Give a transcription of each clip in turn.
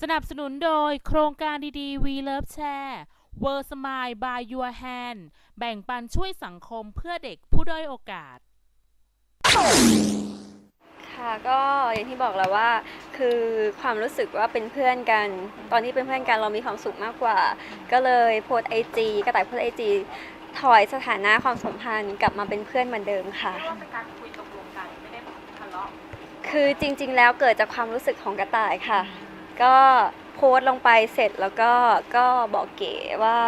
สนับสนุนโดยโครงการดีๆ We Love Share World Smile by Your Hand แบ่งปันช่วยสังคมเพื่อเด็กผู้ด้อยโอกาส ค่ะก็อย่างที่บอกแล้วว่า คือความรู้สึกว่าเป็นเพื่อนกัน ตอนที่เป็นเพื่อนกันเรามีความสุขมากกว่า ก็เลยโพสไอจีกระต่ายโพสไอจีถอยสถานะความสัมพันธ์กลับมาเป็นเพื่อนเหมือนเดิมค่ะ ว่าเป็นการคุยตกลงกันไม่ได้ทะเลาะคือจริงๆ แล้วเกิดจากความรู้สึกของกระต่ายค่ะ ก็ โพสต์ลงไปเสร็จแล้วก็ก็บอกเก๋ว่า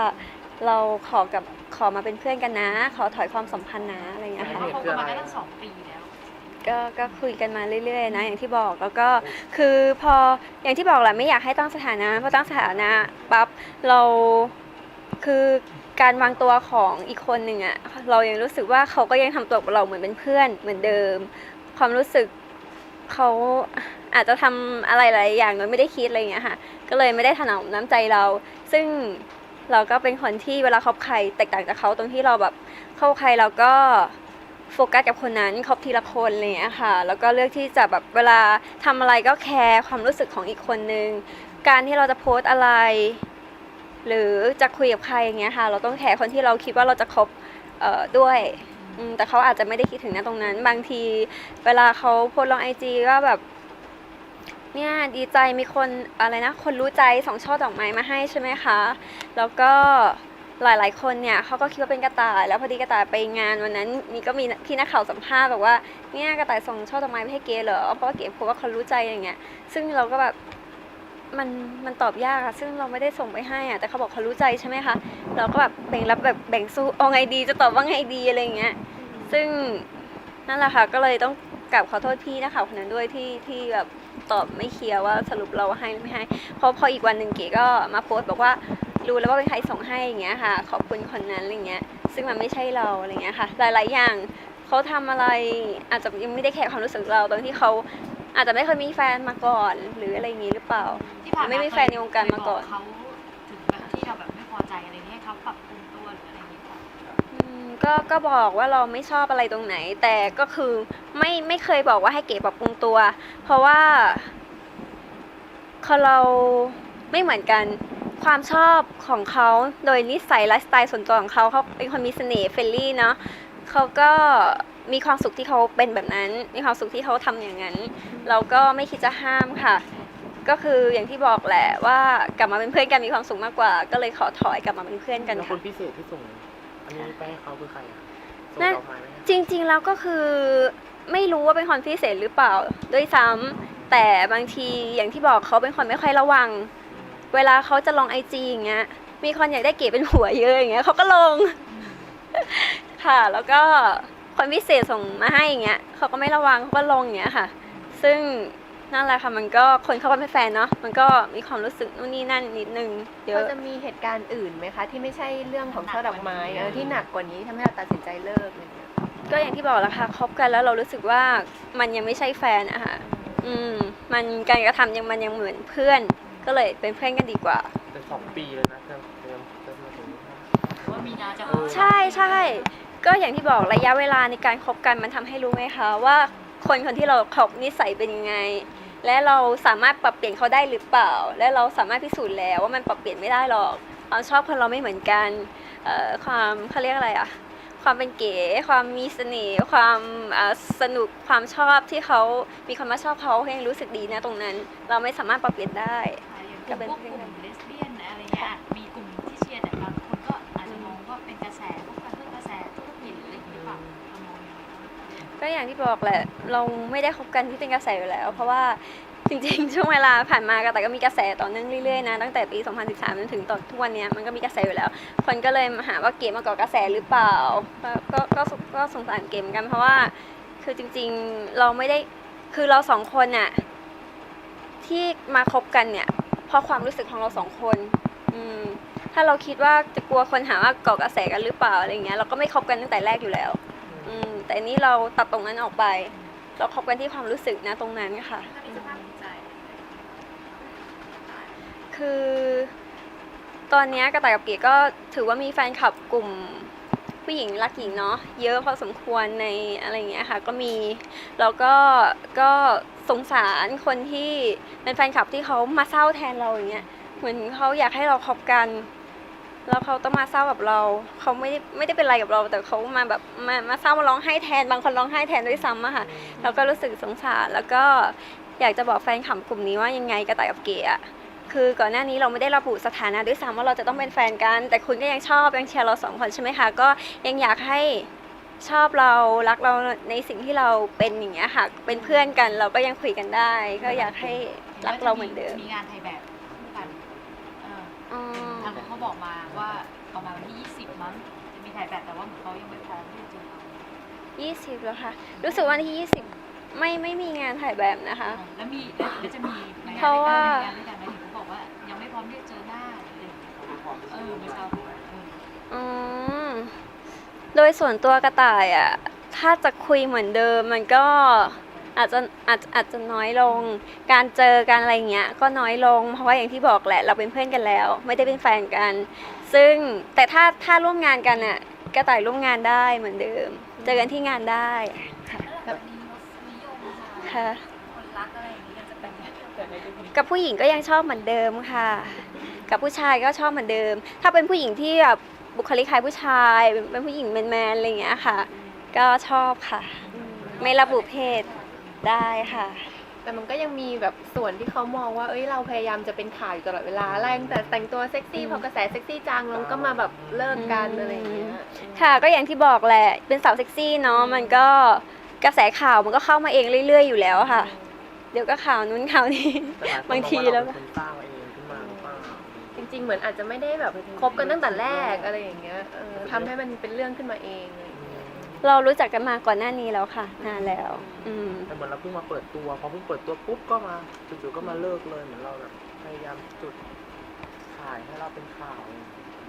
เราขอกับขอมาเป็นเพื่อนกันนะ ขอถอยความสัมพันธ์นะอะไรอย่างเงี้ยเพค่ะราะคบกันมาได้ตั้งสองปีแล้ว ก็ก็คุยกันมาเรื่อยๆนะ อย่างที่บอกแล้วก็คือพออย่างที่บอกแหละไม่อยากให้ตั้งสถานะพอตั้งสถานะปั๊บเราคือการวางตัวของอีกคนหนึ่งอะเรายังรู้สึกว่าเขาก็ยังทำตัวกับเราเหมือนเป็นเพื่อนเหมือนเดิม ความรู้สึก เขาอาจจะทำอะไรหลายอย่างโดยไม่ได้คิดอะไรอย่างเงี้ยค่ะ ก็เลยไม่ได้ถนอมน้ำใจเรา ซึ่งเราก็เป็นคนที่เวลาคบใครแตกต่างจากเขาตรงที่เราแบบเข้าใครเราก็โฟกัสกับคนนั้นคบทีละคนอะไรอย่างเงี้ยค่ะ แล้วก็เลือกที่จะแบบเวลาทำอะไรก็แคร์ความรู้สึกของอีกคนนึง การที่เราจะโพสต์อะไร หรือจะคุยกับใครอย่างเงี้ยค่ะ เราต้องแคร์คนที่เราคิดว่าเราจะคบด้วย อืมแต่เขาอาจจะไม่ได้คิดถึงนะตรงนั้น บางที เวลาเขาโพสต์ลงไอจีว่าแบบ เนี่ยดีใจมีคนอะไรนะ คนรู้ใจสองช่อดอกไม้มาให้ใช่ไหมคะ แล้วก็หลายๆ คนเนี่ยเขาก็คิดว่าเป็นกระต่าย แล้วพอดีกระต่ายไปงานวันนั้นมีก็มีพี่นักข่าวสัมภาษณ์แบบว่าเนี่ยกระต่ายส่งช่อดอกไม้ไปให้เก๋เหรอเพราะว่าเก๋พูดว่าเขารู้ใจอย่างเงี้ย ซึ่งเราก็แบบ มันมันตอบยากอะซึ่งเราไม่ได้ส่งไปให้อะแต่เขาบอกเขารู้ใจใช่ไหมคะเราก็แบบแบ่งรับแบบแบ่งสู้เอาไงดีจะตอบว่าไงดีอะไรอย่างเงี้ยซึ่งนั่นแหละค่ะก็เลยต้องกลับขอโทษพี่นักข่าวคนนั้นด้วยที่ที่แบบตอบไม่เคลียร์ว่าสรุปเราให้หรือไม่ให้เพราะพออีกวันหนึ่งเก๋ก็มาโพสต์บอกว่ารู้แล้วว่าเป็นใครส่งให้อย่างเงี้ยค่ะ ขอบคุณคนนั้นอะไรเงี้ย ซึ่งมันไม่ใช่เราอะไรเงี้ยค่ะ หลาย ๆ อย่างเขาทำอะไรอาจจะยังไม่ได้แคร์ความรู้สึกเราตอนที่เขา อาจจะไม่เคยมีแฟนมาก่อน หรืออะไรอย่างงี้หรือเปล่า ที่ผ่านไม่มีแฟนในวงการมาก่อน เคยบเขาถึงแบบที่เราแบบไม่พอใจอะไรนี้ให้เขาปรับปรุงตัวหรืออะไรอย่างนี้ก่อนอืมก็ก็บอกว่าเราไม่ชอบอะไรตรงไหน แต่ก็คือไม่ไม่เคยบอกว่าให้เก๋ปรับปรุงตัว เพราะว่าเขาเราไม่เหมือนกันความชอบของเขาโดยนิสัยไลฟ์สไตล์ส่วนตัวของเขาเขาเป็นคนมีเสน่ห์เฟรนลี่เนาะเขาก็ มีความสุขที่เขาเป็นแบบนั้น มีความสุขที่เขาทำอย่างนั้น เราก็ไม่คิดจะห้ามค่ะ ก็คืออย่างที่บอกแหละว่ากลับมาเป็นเพื่อนกันมีความสุขมากกว่า ก็เลยขอถอยกลับมาเป็นเพื่อนกันแล้วคค่ะนพิเศษที่ส่งอันนี้ไปให้เขาคือใครอะส่งนั่นดอกไม้ไหมอะจริง ๆ แล้วก็คือไม่รู้ว่าเป็นคนพิเศษหรือเปล่าด้วยซ้ำแต่บางทีอย่างที่บอกเขาเป็นคนไม่ค่อยระวัง เวลาเขาจะลงไอจีอย่างเงี้ยมีคนอยากได้เก๋เป็นหัวเยอะอย่างเงี้ยเขาก็ลง ค่ะ แล้วก็ คนพิเศษส่งมาให้อย่างเงี้ยเขาก็ไม่ระวังเขาก็ลงอย่างเงี้ยค่ะ ซึ่งนั่นแหละค่ะมันก็คนเขาก็เป็นแฟนเนาะมันก็มีความรู้สึกนู่นนี่นั่นนิดนึงเยเราอะจะมีเหตุการณ์อื่นไหมคะ ที่ไม่ใช่เรื่องของช่อดอกไม้เออที่หนักกว่านี้ทำให้เราตัดสินใจเลิกอะไรอย่างเงี้ยก็อย่างที่บอกแล้วค่ะคบกันแล้วเรารู้สึกว่ามันยังไม่ใช่แฟนอะค่ะอืมมันการกระทำยังมันยังเหมือนเพื่อน ก็เลยเป็นเพื่อนกันดีกว่า แต่สองปีเลยนะเริ่มเริ่มเริ่มมาถึง ว่ามีนาจะเออใช่ใช่ ก็อย่างที่บอกระยะเวลาในการคบกันมันทำให้รู้ไหมคะว่าคนคนที่เราคบนิสัยเป็นยังไง และเราสามารถปรับเปลี่ยนเขาได้หรือเปล่า และเราสามารถพิสูจน์แล้วว่ามันปรับเปลี่ยนไม่ได้หรอกความชอบคนเราไม่เหมือนกันเอ่อความเขาเรียกอะไรอะความเป็นเก๋ความมีเสน่ห์ความเอ่อสนุกความชอบที่เขามีคนมาชอบเขาเขายังรู้สึกดีนะตรงนั้น เราไม่สามารถปรับเปลี่ยนได้อย่างกลุ่มพวกกลุ่มเลสเบี้ยน ก็อย่างที่บอกแหละ เราไม่ได้คบกันที่เป็นกระแสอยู่แล้ว เพราะว่าจริงๆ ช่วงเวลาผ่านมาก็แต่ก็มีกระแสต่อเนื่องเรื่อยๆนะตั้งแต่ปี 2013จนถึงตอนทุกวันนี้มันก็มีกระแสอยู่แล้ว คนก็เลยมาหาว่าเกมมาก่อกระแสหรือเปล่า ก็ก็ก็สงสารเกมกันเพราะว่าคือจริงๆเราไม่ได้คือเราสองคนน่ะที่มาคบกันเนี่ยเพราะความรู้สึกของเราสองคน อืมถ้าเราคิดว่าจะกลัวคนหาว่าก่อกระแสกันหรือเปล่าอะไรเงี้ยเราก็ไม่คบกันตั้งแต่แรกอยู่แล้ว อืมแต่อันนี้เราตัดตรงนั้นออกไป เราคบกันที่ความรู้สึกนะตรงนั้นค่ะ ถ้ามีสภาพจิตใจคือตอนเนี้ยกระต่ายกับเก๋ก็ถือว่ามีแฟนคลับกลุ่มผู้หญิงรักหญิงเนาะเยอะพอสมควรในอะไรอย่างเงี้ยค่ะ ก็มีแล้วก็ก็สงสารคนที่เป็นแฟนคลับที่เขามาเศร้าแทนเราอย่างเงี้ยเหมือนเขาอยากให้เราคบกัน แล้วเขาต้องมาเศร้ากับเรา เขาไม่ได้ไม่ได้เป็นอะไรกับเรา แต่เขามาแบบมามาเศร้ามาร้องไห้แทน บางคนร้องไห้แทนด้วยซ้ำอะค่ะ เราก็รู้สึกสงสาร แล้วก็อยากจะบอกแฟนคลับกลุ่มนี้ว่ายังไงกระต่ายกับเก๋อะคือก่อนหน้านี้เราไม่ได้ระบุสถานะด้วยซ้ำว่าเราจะต้องเป็นแฟนกัน แต่คุณก็ยังชอบยังเชียร์เราสองคนใช่ไหมคะ ก็ยังอยากให้ชอบเรารักเราในสิ่งที่เราเป็นอย่างเงี้ยค่ะ เป็นเพื่อนกันเราก็ยังคุยกันได้ ก็อยากให้รักเราเหมือนเดิม มีงานถ่ายแบบคู่กัน บอกมาว่าประมาณวันที่ 20 มั้งจะมีถ่ายแบบแต่ว่าเหมือนเขายังไม่พร้อมที่จะเจอเรายี่สิบแล้วค่ะ รู้สึกวันที่ยี่สิบไม่ไม่มีงานถ่ายแบบนะคะ แล้วมีแล้วจะมีไหมเพราะว่างานด้วยกันไหมถึงเขาบอกว่ายังไม่พร้อมที่จะเจอหน้าอะไรอย่างเงี้ยเออไม่ทราบเอออืมโดยส่วนตัวกระต่ายอะ ถ้าจะคุยเหมือนเดิมมันก็ อาจจะอาจอาจจะน้อยลง การเจอกันอะไรเงี้ยก็น้อยลง เพราะว่าอย่างที่บอกแหละเราเป็นเพื่อนกันแล้ว ไม่ได้เป็นแฟนกัน ซึ่งแต่ถ้าถ้าร่วมงานกันอะกระต่ายร่วมงานได้เหมือนเดิม เจอกันที่งานได้แบบนี้รสนิยมค่ะค่ะคนรักอะไรอย่างนี้ยังจะเป็นไงกับผู้หญิงก็ยังชอบเหมือนเดิมค่ะ กับผู้ชายก็ชอบเหมือนเดิม ถ้าเป็นผู้หญิงที่แบบบุคลิกคล้ายผู้ชาย เป็นเป็นผู้หญิงแมนๆอะไรอย่างเงี้ยค่ะ ก็ชอบค่ะ ไม่ระบุเพศ ได้ค่ะ แต่มันก็ยังมีแบบส่วนที่เขามองว่า เอ้ยเราพยายามจะเป็นข่าวอยู่ตลอดเวลาไล่ตั้งแต่แต่งตัวเซ็กซี่อืมพอกระแสเซ็กซี่จางลงก็มาแบบเลิกกันอืมอะไรอย่างเงี้ยค่ะก็อย่างที่บอกแหละเป็นสาวเซ็กซี่เนาะมันก็กระแสข่าวมันก็เข้ามาเองเรื่อย ๆ อยู่แล้วค่ะ เดี๋ยวก็ข่าวนู้นข่าวนี้แต่หลายคนบางทีมอแล้วเรเป็นคนสร้างเองขึ้นมาหรือเปล่าจริง ๆ เหมือนอาจจะไม่ได้แบบคบกันตั้งแต่แรกอะไรอย่างเงี้ยเออทำให้มันเป็นเรื่องขึ้นมาเองอะไรอย่าง เงี้ยเรารู้จักกันมาก่อนหน้านี้แล้วค่ะนานแล้ว อืม แต่เหมือนเราเพิ่งมาเปิดตัวพอเพิ่งเปิดตัวปุ๊บก็มาจู่ๆก็มาเลิกเลยเหมือนเราแบบพยายามจุดขายให้เราเป็นข่าว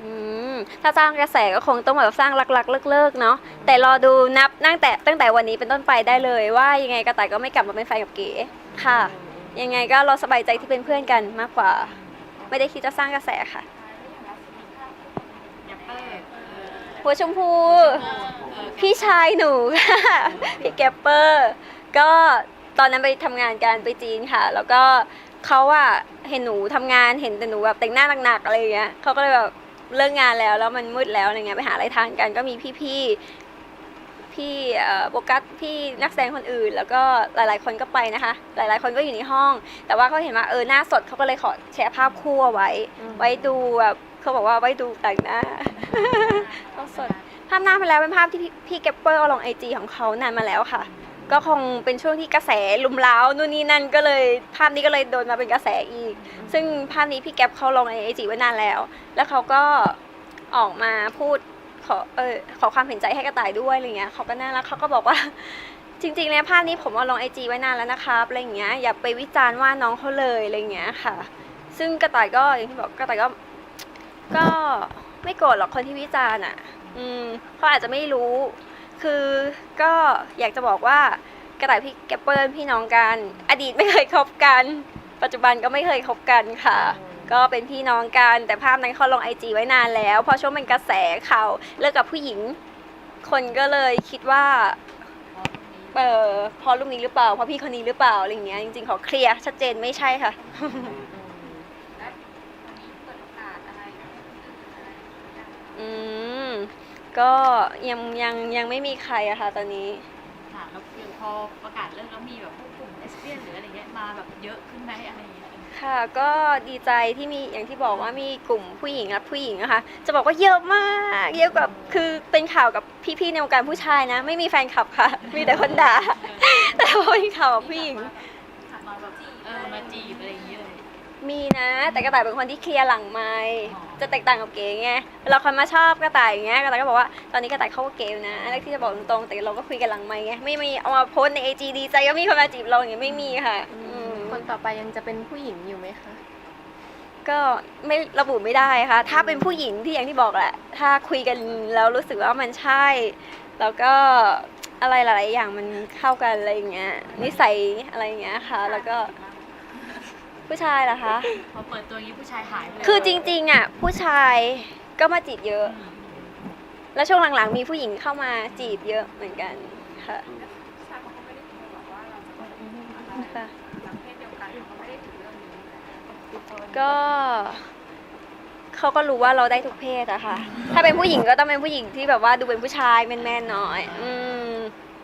อืมถ้าสร้างกระแสก็คงต้องแบบสร้างหลักๆ เลิกๆเนาะแต่รอดูนับตั้งแต่ตั้งแต่วันนี้เป็นต้นไปได้เลย ว่ายังไงกระต่ายก็ไม่กลับมาเป็นแฟนกับเก๋ค่ะ ยังไงก็เราสบายใจที่เป็นเพื่อนกันมากกว่า ไม่ได้คิดจะสร้างกระแสค่ะ แกปเปอร์เออ หัวชมพู พี่ชายหนูค่ะพี่แกปเปอร์ ก็ตอนนั้นไปทำงานกันไปจีนค่ะ แล้วก็เขาอะเห็นหนูทำงานเห็นแต่หนูแบบแต่งหน้าหนักๆอะไรอย่างเงี้ยเขาก็เลยแบบเลิกงานแล้วแล้วมันมืดแล้วอะไรเงี้ยไปหาอะไรทานกันก็มีพี่ๆพี่เอ่อโบกัสพี่นักแสดงคนอื่น แล้วก็หลายๆคนก็ไปนะคะ หลายๆคนก็อยู่ในห้อง แต่ว่าเขาเห็นว่าเออหน้าสดเขาก็เลยขอแชร์ภาพคู่เอาไว้ ไว้ดูแบบ เขาบอกว่าไว้ดูแต่งหน้าต้องสดภาพหน้ามาแล้วเป็นภาพที่พี่แกปเปอร์เอาลงไอจีของเขานานมาแล้วค่ะ ก็คงเป็นช่วงที่กระแสลุมล้านู่นนี่นั่นก็เลยภาพนี้ก็เลยโดนมาเป็นกระแสอีก ซึ่งภาพนี้พี่แก๊ปเขาลงในไอจีไว้นานแล้ว แล้วเขาก็ออกมาพูดขอเออขอความเห็นใจให้กระต่ายด้วยอะไรเงี้ยเขาก็น่ารักเขาก็บอกว่าจริงๆแล้วภาพนี้ผมเอาลงไอจีไว้นานแล้วนะครับอะไรเงี้ยอย่าไปวิจารณ์ว่าน้องเขาเลยอะไรเงี้ยค่ะ ซึ่งกระต่ายก็อย่างที่บอกกระต่ายก็ ก็ไม่โกรธหรอกคนที่วิจารณ์อะ อืมเขาอาจจะไม่รู้ คือก็อยากจะบอกว่ากระต่ายพี่แกปเปิลพี่น้องกัน อดีตไม่เคยคบกัน ปัจจุบันก็ไม่เคยคบกันค่ะ ก็เป็นพี่น้องกันแต่ภาพนั้นเขาลงไอจีไว้นานแล้ว พอช่วงเป็นกระแสข่าวเลิกกับผู้หญิง คนก็เลยคิดว่าเออเพอรูปนี้หรือเปล่าเพราะพี่คนนี้หรือเปล่าอะไรอย่างเงี้ยจริงๆขอเคลียร์ชัดเจนไม่ใช่ค่ะ อืม ก็ยังยังยังไม่มีใครอะค่ะตอนนี้ ค่ะแล้วคือพอประกาศเลิกแล้วมีแบบพวกกลุ่มเลสเบี้ยนหรืออะไรเงี้ยมาแบบเยอะขึ้นไหมอะไรอย่างเงี้ยค่ะก็ดีใจที่มีอย่างที่บอกว่ามีกลุ่มผู้หญิงรับผู้หญิงนะคะ จะบอกว่าเยอะมากเยอะกว่าคือเป็นข่าวกับพี่ๆในวงการผู้ชายนะ ไม่มีแฟนคลับค่ะ มีแต่คนด่าแต่พอเป็นข่าวกับผู้หญิง มาแบบเออมาจีบอะไรอย่างเงี้ยเลยมีนะ แต่กระต่ายเป็นคนที่เคลียร์หลังไม้อ๋อ จะแตกต่างกับเก๋ไงเวลาคนมาชอบกระต่ายอย่างเงี้ยกระต่ายก็บอกว่าตอนนี้กระต่ายเข้ากับเก๋อยู่นะอันแรกที่จะบอกตรงๆแต่เราก็คุยกันหลังไม้ไงไม่มีเอามาโพสต์ในไอจีดีใจก็มีคนมาจีบเราอย่างเงี้ยไม่มีค่ะอืมคนต่อไปยังจะเป็นผู้หญิงอยู่ไหมคะ ก็ไม่ระบุไม่ได้ค่ะ ถ้าเป็นผู้หญิงที่อย่างที่บอกแหละ ถ้าคุยกันแล้วรู้สึกว่ามันใช่ แล้วก็อะไรหลาย ๆ อย่างมันเข้ากันอะไรอย่างเงี้ยนิสัยอะไรอย่างเงี้ยค่ะ แล้วก็ ผู้ชายเหรอคะ พอเปิดตัวอย่างนี้ผู้ชายหายไปเลยคือจริงๆอะผู้ชายก็มาจีบเยอะ อืมแล้วช่วงหลังๆมีผู้หญิงเข้ามาจีบเยอะเหมือนกันค่ะค่ะก็เขาก็รู้ว่าเราได้ทุกเพศอะค่ะ ถ้าเป็นผู้หญิงก็ต้องเป็นผู้หญิงที่แบบว่าดูเป็นผู้ชายแมนๆหน่อย อืม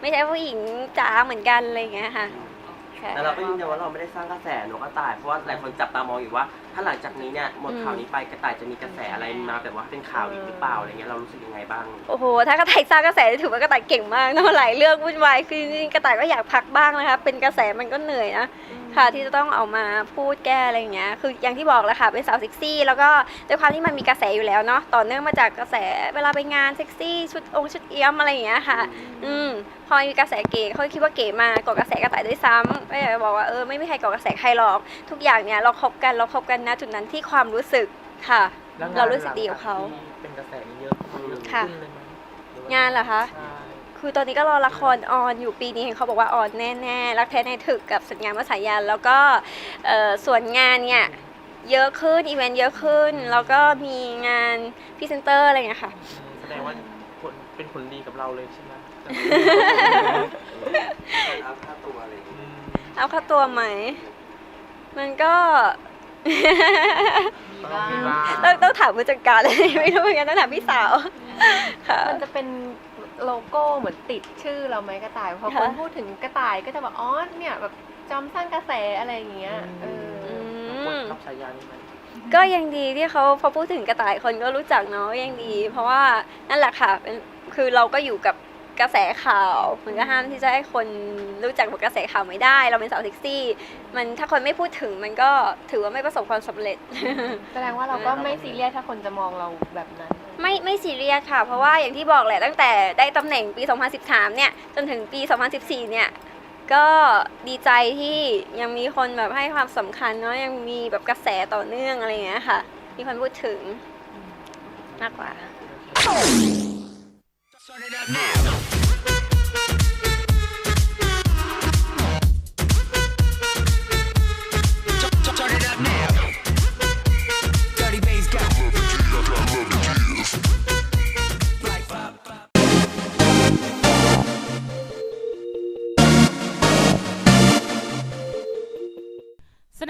ไม่ใช่ผู้หญิงจ๋าเหมือนกันอะไรอย่างเงี้ยค่ะ ค่ะแต่เราก็ยืนยันว่าเราไม่ได้สร้างกระแสนกกระต่าย เพราะว่าหลายคนจับตามองอยู่ว่า ถ้าหลังจากนี้เนี่ยหมดข่าวนี้ไปกระต่ายจะมีกระแสอะไรมาแบบว่าเป็นข่าวอีกหรือเปล่าอะไรเงี้ยเรารู้สึกยังไงบ้าง โอ้โห ถ้ากระต่ายสร้างกระแสถือว่ากระต่ายเก่งมากเนอะหลายเรื่องวุ่นวายคือจริงๆกระต่ายก็อยากพักบ้างนะคะ เป็นกระแสมันก็เหนื่อยนะ ค่ะที่จะต้องเอามาพูดแก้อะไรอย่างเงี้ยคืออย่างที่บอกแหละค่ะเป็นสาวเซ็กซี่ แล้วก็ด้วยความที่มันมีกระแสอยู่แล้วเนาะต่อเนื่องมาจากกระแสเวลาไปงานเซ็กซี่ชุดองค์ชุดเอี้ยมอะไรอย่างเงี้ยค่ะ อืมพอมีกระแสเก๋เขาคิดว่าเก๋มาก่อกระแสกระต่ายด้วยซ้ำก็อยากจะบอกว่าเออไม่มีใครก่อกระแสใครหรอกทุกอย่างเนี่ยเราคบกันเราคบกันนะจุดนั้นที่ความรู้สึกค่ะ แล้วเรารู้สึกดีกับเขาหลังจที่เป็นกระแสนี้เยอะเยอะค่ะ ขึ้นเลยไหมหรือว่งานเหรอคะ ใช่ คือตอนนี้ก็รอละครออนอยู่ปีนี้เห็นเขาบอกว่าออนแน่ๆ รักแท้ในถึกกับสัญญาณภาษายัน แล้วก็เอ่อส่วนงานเนี่ยเยอะขึ้นอีเวนต์เยอะขึ้น แล้วก็มีงานพรีเซนเตอร์อะไรอย่างเงี้ยค่ะอืมแสดงว่าผลเป็นผลดีกับเราเลยใช่ไหมอัพค่าตัวอะไรอย่างเงี้ยอืมเอาค่าตัวไหม มันก็ มีบ้างมีบ้างต้องต้องถามผู้จัดการเลย ไม่รู้เหมือนกันต้องถามพี่สาวค่ะ มันจะเป็น โลโก้เหมือนติดชื่อเราไหมกระต่ายพอค่ะคนพูดถึงกระต่ายก็จะแบบอ๋อเนี่ยแบบจอมสร้างกระแสอะไรอย่างเงี้ยเออออืคนมรับฉายานี้ไหมก็ยังดีที่เขาพอพูดถึงกระต่ายคนก็รู้จักเนาะยังดี เพราะว่านั่นแหละค่ะเป็นคือเราก็อยู่กับกระแสข่าวมันก็ห้ามที่จะให้คนรู้จักกับกระแสข่าวไม่ได้ เราเป็นสาวเซ็กซี่ มันถ้าคนไม่พูดถึงมันก็ถือว่าไม่ประสบความสำเร็จ แสดงว่าเราก็ไม่ซีเรียสถ้าคนจะมองเราแบบนั้น ไม่ไม่ซีเรียสค่ะ เพราะว่าอย่างที่บอกแหละตั้งแต่ได้ตำแหน่งปี 2013 เนี่ย จนถึงปี 2014 เนี่ย ก็ดีใจที่ยังมีคนแบบให้ความสำคัญเนาะยังมีแบบกระแสต่อเนื่องอะไรอย่างเงี้ยค่ะ มีคนพูดถึงมากกว่า Turn it up now.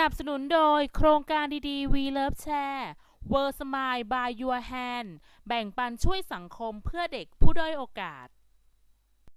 บสนุนโดยโครงการดีๆ We Love Share World Smile by Your Hand แบ่งปันช่วยสังคมเพื่อเด็กผู้ด้อยโอกาส